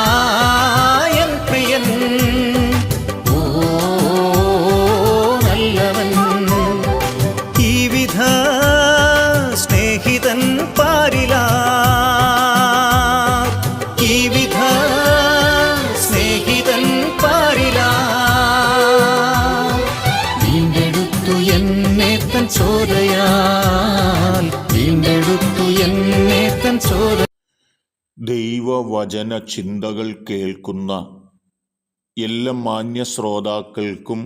ആയം പ്രിയൻ ഓ നല്ലവൻ. ഈ വിധ ദൈവവചന ചിന്തകൾ കേൾക്കുന്ന എല്ലാ മാന്യ ശ്രോതാക്കൾക്കും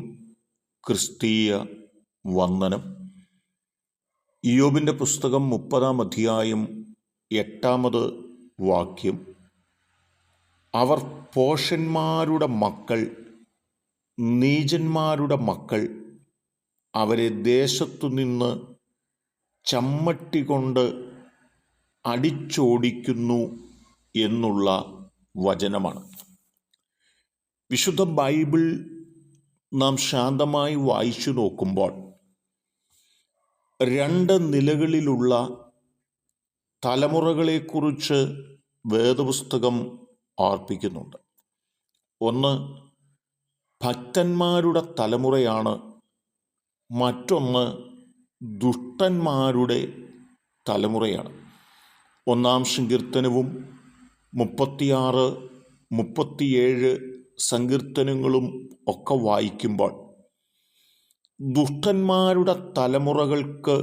ക്രിസ്തീയ വന്ദനം. ഇയോബിന്റെ പുസ്തകം മുപ്പതാം അധ്യായം എട്ടാമത് വാക്യം. അവർ പോഷന്മാരുടെ മക്കൾ നീചന്മാരുടെ മക്കൾ അവരെ ദേശത്തു നിന്ന് ചമ്മട്ടി കൊണ്ട് അടിച്ചോടിക്കുന്നു എന്നുള്ള വചനമാണ്. വിശുദ്ധ ബൈബിൾ നാം ശാന്തമായി വായിച്ചു നോക്കുമ്പോൾ രണ്ട് നിലകളിലുള്ള തലമുറകളെക്കുറിച്ച് വേദപുസ്തകം ആർപ്പിക്കുന്നുണ്ട്. ഒന്ന് ഭക്തന്മാരുടെ തലമുറയാണ്. മറ്റൊന്ന് ദുഷ്ടന്മാരുടെ തലമുറയാണ്. ഒന്നാം സങ്കീർത്തനവും മുപ്പത്തിയാറ് മുപ്പത്തിയേഴ് സങ്കീർത്തനങ്ങളും ഒക്കെ വായിക്കുമ്പോൾ ദുഷ്ടന്മാരുടെ തലമുറകൾക്ക്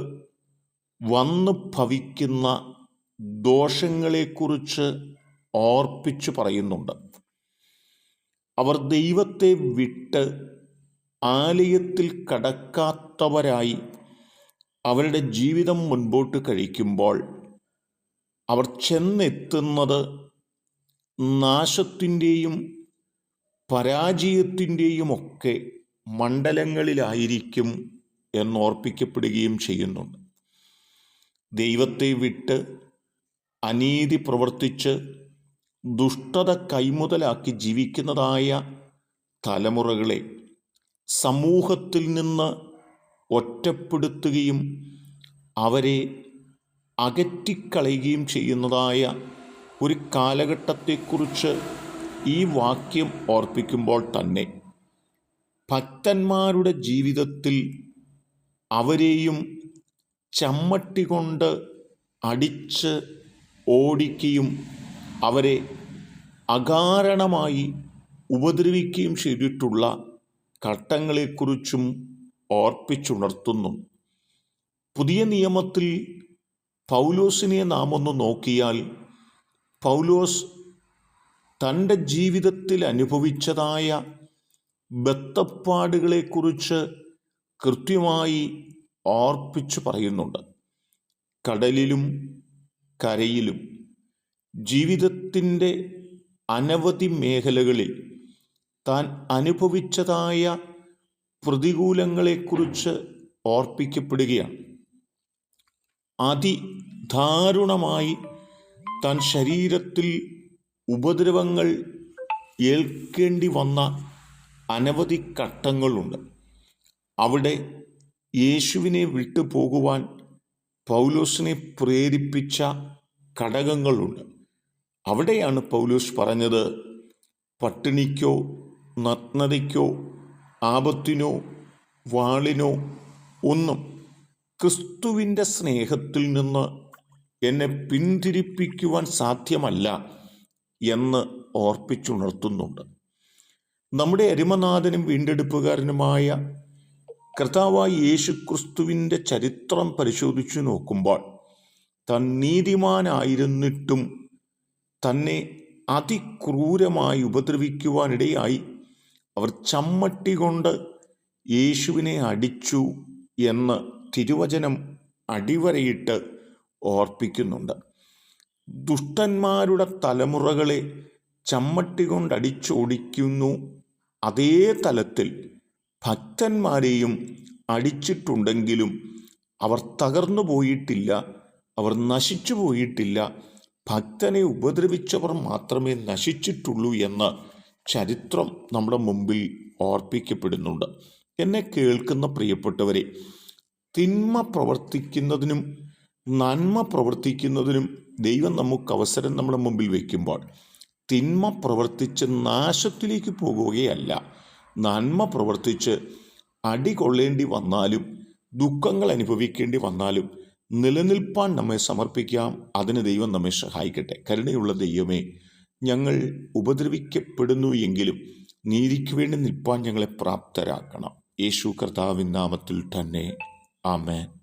വന്നു ഭവിക്കുന്ന ദോഷങ്ങളെക്കുറിച്ച് ഓർപ്പിച്ചു പറയുന്നുണ്ട്. അവർ ദൈവത്തെ വിട്ട് ആലയത്തിൽ കടക്കാത്തവരായി അവരുടെ ജീവിതം മുൻപോട്ട് കഴിക്കുമ്പോൾ അവർ ചെന്നെത്തുന്നത് നാശത്തിന്റെയും പരാജയത്തിന്റെയും ഒക്കെ മണ്ഡലങ്ങളിലായിരിക്കും എന്നോർപ്പിക്കപ്പെടുകയും ചെയ്യുന്നുണ്ട്. ദൈവത്തെ വിട്ട് അനീതി പ്രവർത്തിച്ച് ദുഷ്ടത കൈമുതലാക്കി ജീവിക്കുന്നതായ തലമുറകളെ സമൂഹത്തിൽ നിന്ന് ഒറ്റപ്പെടുത്തുകയും അവരെ അകറ്റിക്കളയുകയും ചെയ്യുന്നതായ ഒരു കാലഘട്ടത്തെക്കുറിച്ച് ഈ വാക്യം ഓർപ്പിക്കുമ്പോൾ തന്നെ ഭക്തന്മാരുടെ ജീവിതത്തിൽ അവരെയും ചമ്മട്ടി കൊണ്ട് അടിച്ച് ഓടിക്കുകയും അവരെ അകാരണമായി ഉപദ്രവിക്കുകയും ചെയ്തിട്ടുള്ള ഘട്ടങ്ങളെക്കുറിച്ചും ഓർപ്പിച്ചുണർത്തുന്നു. പുതിയ നിയമത്തിൽ പൗലോസിനെ നാം ഒന്ന് നോക്കിയാൽ പൗലോസ് തന്റെ ജീവിതത്തിൽ അനുഭവിച്ചതായ ബത്തപ്പാടുകളെക്കുറിച്ച് കൃത്യമായി ഓർപ്പിച്ചു പറയുന്നുണ്ട്. കടലിലും കരയിലും ജീവിതത്തിന്റെ അനവധി മേഖലകളിൽ താൻ അനുഭവിച്ചതായ പ്രതികൂലങ്ങളെക്കുറിച്ച് ഓർപ്പിക്കപ്പെടുകയാണ് അതിദാരുണമായി താൻ ശരീരത്തിൽ ഉപദ്രവങ്ങൾ ഏൽക്കേണ്ടി വന്ന അനവധി ഘട്ടങ്ങളുണ്ട്. അവിടെ യേശുവിനെ വിട്ടു പോകുവാൻ പൗലോസിനെ പ്രേരിപ്പിച്ച ഘടകങ്ങളുണ്ട്. അവിടെയാണ് പൗലോസ് പറഞ്ഞത് പട്ടിണിക്കോ നഗ്നതയ്ക്കോ ആപത്തിനോ വാളിനോ ഒന്നും ക്രിസ്തുവിന്റെ സ്നേഹത്തിൽ നിന്ന് എന്നെ പിന്തിരിപ്പിക്കുവാൻ സാധ്യമല്ല എന്ന് ഓർപ്പിച്ചുണർത്തുന്നുണ്ട്. നമ്മുടെ അരിമനാഥനും വീണ്ടെടുപ്പുകാരനുമായ കർത്താവായ യേശു ക്രിസ്തുവിന്റെ ചരിത്രം പരിശോധിച്ചു നോക്കുമ്പോൾ താൻ നീതിമാനായിരുന്നിട്ടും തന്നെ അതിക്രൂരമായി ഉപദ്രവിക്കുവാനിടയായി അവർ ചമ്മട്ടി കൊണ്ട് യേശുവിനെ അടിച്ചു എന്ന് തിരുവചനം അടിവരയിട്ട് ഓർപ്പിക്കുന്നുണ്ട്. ദുഷ്ടന്മാരുടെ തലമുറകളെ ചമ്മട്ടി കൊണ്ട് അടിച്ചോടിക്കുന്നു അതേ തലത്തിൽ ഭക്തന്മാരെയും അടിച്ചിട്ടുണ്ടെങ്കിലും അവർ തകർന്നു പോയിട്ടില്ല അവർ നശിച്ചു പോയിട്ടില്ല. ഭക്തനെ ഉപദ്രവിച്ചവർ മാത്രമേ നശിച്ചിട്ടുള്ളൂ എന്ന് ചരിത്രം നമ്മുടെ മുമ്പിൽ ഓർപ്പിക്കപ്പെടുന്നുണ്ട്. എന്നെ കേൾക്കുന്ന പ്രിയപ്പെട്ടവരെ തിന്മ പ്രവർത്തിക്കുന്നതിനും നന്മ പ്രവർത്തിക്കുന്നതിനും ദൈവം നമുക്ക് അവസരം നമ്മുടെ മുമ്പിൽ വയ്ക്കുമ്പോൾ തിന്മ പ്രവർത്തിച്ച് നാശത്തിലേക്ക് പോകുകയല്ല. നന്മ പ്രവർത്തിച്ച് അടി കൊള്ളേണ്ടി വന്നാലും ദുഃഖങ്ങൾ അനുഭവിക്കേണ്ടി വന്നാലും നിലനിൽപ്പാൻ നമ്മെ സമർപ്പിക്കാം. അതിന് ദൈവം നമ്മെ സഹായിക്കട്ടെ. കരുണയുള്ള ദൈവമേ ഞങ്ങൾ ഉപദ്രവിക്കപ്പെടുന്നു എങ്കിലും നീതിക്ക് വേണ്ടി നിൽപ്പാൻ ഞങ്ങളെ പ്രാപ്തരാക്കണം. യേശു കർത്താവിൻ നാമത്തിൽ തന്നെ. ആമേൻ.